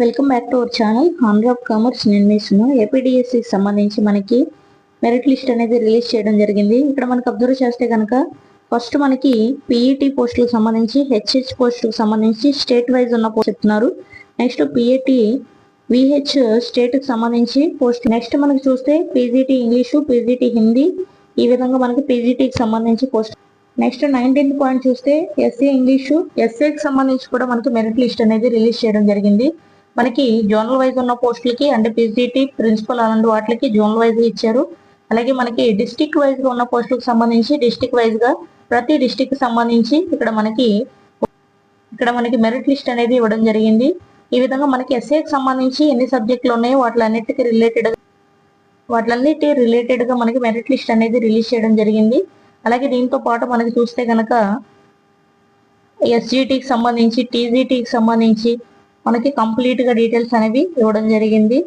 Welcome back to our channel. Andhra of commerce నేను మీసును APDSC సంబంధించి మనకి మెరిట్ లిస్ట్ అనేది రిలీజ్ చేయడం జరిగింది. ఇక్కడ మనకు అబ్జర్వ్ చేస్తే కనుక ఫస్ట్ మనకి పీఈటీ పోస్టులకు సంబంధించి హెచ్హెచ్ పోస్టులకు సంబంధించి స్టేట్ వైజ్ ఉన్న పోస్ట్ చెప్తున్నారు. నెక్స్ట్ పిఏటి విహెచ్ స్టేట్కి సంబంధించి పోస్ట్. నెక్స్ట్ మనకి చూస్తే పీజీటీ ఇంగ్లీషు పీజీటీ హిందీ ఈ విధంగా మనకి పీజీటీకి సంబంధించి పోస్ట్. నెక్స్ట్ నైన్టీన్త్ పాయింట్ చూస్తే ఎస్ఏ ఇంగ్లీషు ఎస్సీకి సంబంధించి కూడా మనకి మెరిట్ లిస్ట్ అనేది రిలీజ్ చేయడం జరిగింది. మనకి జోనల్ వైజ్ ఉన్న పోస్టులకి అంటే పీజీటీ ప్రిన్సిపల్ అలాంటి వాటికి జోనల్ వైజ్ ఇచ్చారు. అలాగే మనకి డిస్టిక్ వైజ్గా ఉన్న పోస్టులకు సంబంధించి డిస్టిక్ వైజ్గా ప్రతి డిస్టిక్ సంబంధించి ఇక్కడ మనకి ఇక్కడ మనకి మెరిట్ లిస్ట్ అనేది ఇవ్వడం జరిగింది. ఈ విధంగా మనకి ఎస్ఏకి సంబంధించి ఎన్ని సబ్జెక్టులు ఉన్నాయో వాటిలన్నిటికీ రిలేటెడ్ వాటిలన్నిటి రిలేటెడ్గా మనకి మెరిట్ లిస్ట్ అనేది రిలీజ్ చేయడం జరిగింది. అలాగే దీంతో పాటు మనకి చూస్తే కనుక ఎస్జిటికి సంబంధించి టీజీటీకి సంబంధించి మనకి కంప్లీట్గా డీటెయిల్స్ అనేవి ఇవ్వడం జరిగింది.